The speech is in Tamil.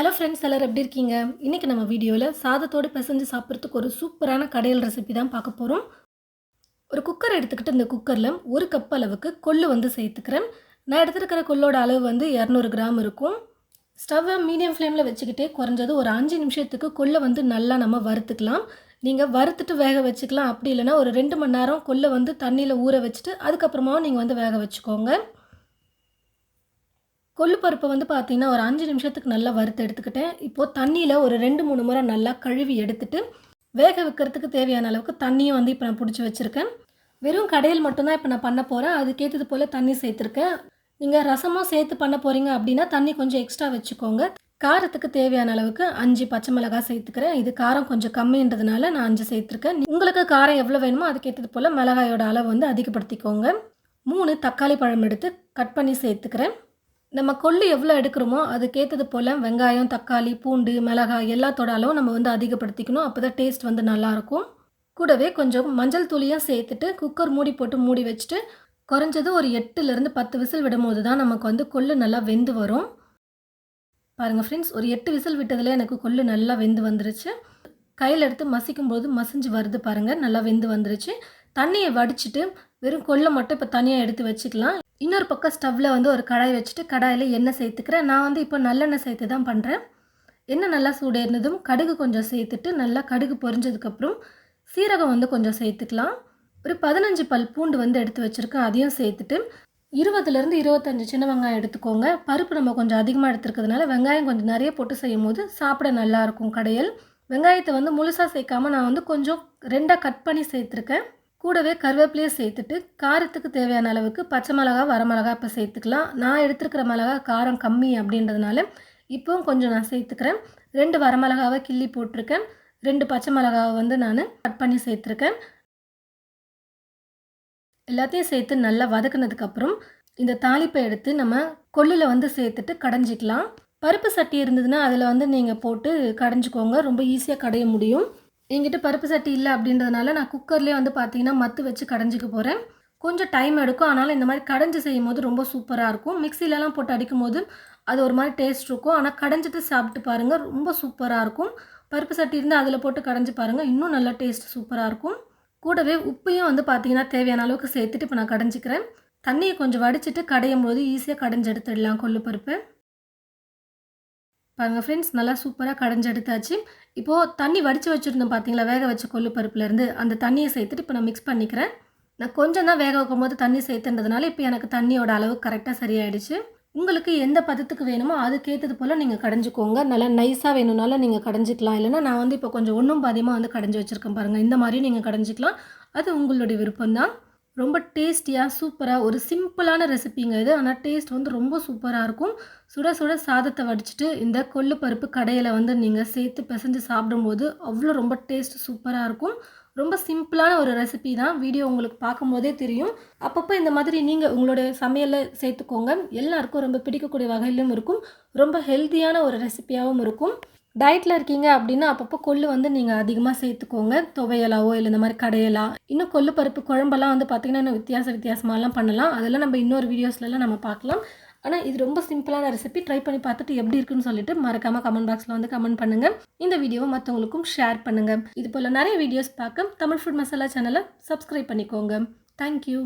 ஹலோ ஃப்ரெண்ட்ஸ் எல்லோரும் எப்படி இருக்கீங்க? இன்றைக்கி நம்ம வீடியோவில் சாதத்தோடு பிசைஞ்சு சாப்பிட்றதுக்கு ஒரு சூப்பரான கடையல் ரெசிபி தான் பார்க்க போகிறோம் ஒரு குக்கர் எடுத்துக்கிட்டு இந்த குக்கரில் ஒரு கப் அளவுக்கு கொள்ளு வந்து சேர்த்துக்கிறேன். நான் எடுத்துருக்கிற கொள்ளோட அளவு வந்து இரநூறு கிராம் இருக்கும். ஸ்டவ்வை மீடியம் ஃப்ளேமில் வச்சுக்கிட்டே குறைஞ்சது ஒரு அஞ்சு நிமிஷத்துக்கு கொள்ளை வந்து நல்லா நம்ம வறுத்துக்கலாம். நீங்கள் வறுத்துட்டு வேக வச்சுக்கலாம். அப்படி இல்லைன்னா ஒரு ரெண்டு மணி நேரம் கொள்ளை வந்து தண்ணியில் ஊற வச்சுட்டு அதுக்கப்புறமாவும் நீங்கள் வந்து வேக வச்சுக்கோங்க. கொள்ளு பருப்பை வந்து பார்த்தீங்கன்னா ஒரு அஞ்சு நிமிஷத்துக்கு நல்லா வறுத்து எடுத்துக்கிட்டேன். இப்போது தண்ணியில் ஒரு ரெண்டு மூணு முறை நல்லா கழுவி எடுத்துட்டு வேக வைக்கிறதுக்கு தேவையான அளவுக்கு தண்ணியும் வந்து இப்போ நான் பிடிச்சி வச்சுருக்கேன். வெறும் கடையில் மட்டும்தான் இப்போ நான் பண்ண போகிறேன் அதுக்கேற்றது போல் தண்ணி சேர்த்துருக்கேன். நீங்கள் ரசமும் சேர்த்து பண்ண போகிறீங்க அப்படின்னா தண்ணி கொஞ்சம் எக்ஸ்ட்ரா வச்சுக்கோங்க. காரத்துக்கு தேவையான அளவுக்கு அஞ்சு பச்சை மிளகாய் சேர்த்துக்கிறேன். இது காரம் கொஞ்சம் கம்மின்றதுனால நான் அஞ்சு சேர்த்துருக்கேன். உங்களுக்கு காரம் எவ்வளோ வேணுமோ அதுக்கேற்றது போல் மிளகாயோட அளவு வந்து அதிகப்படுத்திக்கோங்க. மூணு தக்காளி பழம் எடுத்து கட் பண்ணி சேர்த்துக்கிறேன். நம்ம கொள்ளு எவ்வளோ எடுக்கிறோமோ அதுக்கேற்றது போல் வெங்காயம் தக்காளி பூண்டு மிளகாய் எல்லாத்தோட அளவும் நம்ம வந்து அதிகப்படுத்திக்கணும். அப்போ தான் டேஸ்ட் வந்து நல்லாயிருக்கும். கூடவே கொஞ்சம் மஞ்சள் தூளியும் சேர்த்துட்டு குக்கர் மூடி போட்டு மூடி வச்சுட்டு குறைஞ்சது ஒரு எட்டுலேருந்து பத்து விசில் விடும் போது தான் நமக்கு வந்து கொள்ளு நல்லா வெந்து வரும். பாருங்கள் ஃப்ரெண்ட்ஸ் ஒரு எட்டு விசில் விட்டதில் எனக்கு கொள்ளு நல்லா வெந்து வந்துருச்சு. கையில் எடுத்து மசிக்கும் போது மசிஞ்சு வருது பாருங்கள் நல்லா வெந்து வந்துருச்சு. தண்ணியை வடிச்சிட்டு வெறும் கொள்ளை மட்டும் இப்போ தனியாக எடுத்து வச்சுக்கலாம். இன்னொரு பக்கம் ஸ்டவ்வில் வந்து ஒரு கடாய் வச்சுட்டு கடாயில் எண்ணெய் சேர்த்துக்கிறேன். நான் வந்து இப்போ நல்லெண்ணெய் சேர்த்து தான் பண்ணுறேன் எண்ணெய் நல்லா சூடேறினதும் கடுகு கொஞ்சம் சேர்த்துட்டு நல்லா கடுகு பொரிஞ்சதுக்கப்புறம் சீரகம் வந்து கொஞ்சம் சேர்த்துக்கலாம். ஒரு பதினஞ்சு பல் பூண்டு வந்து எடுத்து வச்சுருக்கேன். அதையும் சேர்த்துட்டு இருபதுலேருந்து இருபத்தஞ்சி சின்ன வெங்காயம் எடுத்துக்கோங்க. பருப்பு நம்ம கொஞ்சம் அதிகமாக எடுத்துருக்கிறதுனால வெங்காயம் கொஞ்சம் நிறைய போட்டு செய்யும் போது சாப்பிட நல்லாயிருக்கும் கடையில். வெங்காயத்தை வந்து முழுசாக சேர்க்காம நான் வந்து கொஞ்சம் ரெண்டாக கட் பண்ணி சேர்த்துருக்கேன். கூடவே கருவேப்பிலையை சேர்த்துட்டு காரத்துக்கு தேவையான அளவுக்கு பச்சை மிளகா வரமிளகா இப்போ சேர்த்துக்கலாம். நான் எடுத்துருக்கிற மிளகா காரம் கம்மி அப்படின்றதுனால இப்போவும் கொஞ்சம் நான் சேர்த்துக்கிறேன். ரெண்டு வரமிளகாவை கிள்ளி போட்டிருக்கேன். ரெண்டு பச்சை மிளகாவை வந்து நான் கட் பண்ணி சேர்த்துருக்கேன். எல்லாத்தையும் சேர்த்து நல்லா வதக்குனதுக்கப்புறம் இந்த தாளிப்பை எடுத்து நம்ம கொல்லில் வந்து சேர்த்துட்டு கடைஞ்சிக்கலாம். பருப்பு சட்டி இருந்ததுன்னா அதில் வந்து நீங்கள் போட்டு கடைஞ்சிக்கோங்க. ரொம்ப ஈஸியாக கடைய முடியும். என்கிட்ட பருப்பு சட்டி இல்லை அப்படின்றதுனால நான் குக்கர்லேயே வந்து பார்த்தீங்கன்னா மத்து வச்சு கடைஞ்சிக்க போகிறேன் கொஞ்சம் டைம் எடுக்கும். ஆனாலும் இந்த மாதிரி கடைஞ்சி செய்யும் போது ரொம்ப சூப்பராக இருக்கும். மிக்சிலலாம் போட்டு அடிக்கும் போது அது ஒரு மாதிரி டேஸ்ட் இருக்கும். ஆனால் கடைஞ்சிட்டு சாப்பிட்டு பாருங்கள் ரொம்ப சூப்பராக இருக்கும். பருப்பு சட்டி இருந்தால் அதில் போட்டு கடைஞ்சி பாருங்கள் இன்னும் நல்லா டேஸ்ட் சூப்பராக இருக்கும். கூடவே உப்பையும் வந்து பார்த்தீங்கன்னா தேவையான அளவுக்கு சேர்த்துட்டு இப்போ நான் கடைஞ்சிக்கிறேன். தண்ணியை கொஞ்சம் வடிச்சிட்டு கடையும் போது ஈஸியாக கடைஞ்சி எடுத்துடலாம் கொள்ளு பருப்பு. பாருங்கள் ஃப்ரெண்ட்ஸ் நல்லா சூப்பராக கடைஞ்சி எடுத்தாச்சு. இப்போது தண்ணி வடித்து வச்சுருந்தோம் பார்த்தீங்களா வேக வச்ச கொள்ளு பருப்புலேருந்து அந்த தண்ணியை சேர்த்துட்டு இப்போ நான் மிக்ஸ் பண்ணிக்கிறேன். நான் கொஞ்சம் தான் வேக வைக்கும் போது தண்ணி சேர்த்துன்றதுனால இப்போ எனக்கு தண்ணியோட அளவு கரெக்டாக சரியாயிடுச்சு. உங்களுக்கு எந்த பதத்துக்கு வேணுமோ அதுக்கேற்றது போல் நீங்கள் கடைஞ்சிக்கோங்க. நல்லா நைஸாக வேணும்னாலும் நீங்கள் கடைஞ்சிக்கலாம். இல்லைனா நான் வந்து இப்போ கொஞ்சம் ஒன்றும் பாதியமாக வந்து கடைஞ்சி வச்சுருக்கேன் பாருங்கள் இந்த மாதிரியும் நீங்கள் கடைஞ்சிக்கலாம். அது உங்களுடைய விருப்பம்தான். ரொம்ப டேஸ்டியாக சூப்பராக ஒரு சிம்பிளான ரெசிபிங்க இது. ஆனால் டேஸ்ட் வந்து ரொம்ப சூப்பராக இருக்கும். சுட சுட சாதத்தை வடிச்சிட்டு இந்த கொள்ளு பருப்பு கடையில் வந்து நீங்கள் சேர்த்து பிசைஞ்சு சாப்பிடும்போது அவ்வளோ ரொம்ப டேஸ்ட் சூப்பராக இருக்கும். ரொம்ப சிம்பிளான ஒரு ரெசிபி தான். வீடியோ உங்களுக்கு பார்க்கும்போதே தெரியும். அப்பப்போ இந்த மாதிரி நீங்கள் உங்களுடைய சமையலில் சேர்த்துக்கோங்க. எல்லாருக்கும் ரொம்ப பிடிக்கக்கூடிய வகையிலும் இருக்கும். ரொம்ப ஹெல்த்தியான ஒரு ரெசிபியாகவும் இருக்கும். டயட்டில் இருக்கீங்க அப்படின்னா அப்பப்போ கொள்ளு வந்து நீங்கள் அதிகமாக சேர்த்துக்கோங்க. துவையலாவோ இல்லை இந்த மாதிரி கடையலா. இன்னும் கொள்ளு பருப்பு குழம்பெல்லாம் வந்து பார்த்திங்கன்னா இன்னும் வித்தியாச வித்தியாசமாலாம் பண்ணலாம். அதெல்லாம் நம்ம இன்னொரு வீடியோஸ்லலாம் நம்ம பார்க்கலாம் ஆனால் இது ரொம்ப சிம்பிளான ரெசிபி ட்ரை பண்ணி பார்த்துட்டு எப்படி இருக்குன்னு சொல்லிட்டு மறக்காமல் கமெண்ட் பாக்ஸில் வந்து கமெண்ட் பண்ணுங்கள் இந்த வீடியோவை மற்றவங்களுக்கும் ஷேர் பண்ணுங்கள் இது போல் நிறைய வீடியோஸ் பார்க்க தமிழ் ஃபுட் மசாலா சேனலை சப்ஸ்கிரைப் பண்ணிக்கோங்க. தேங்க்யூ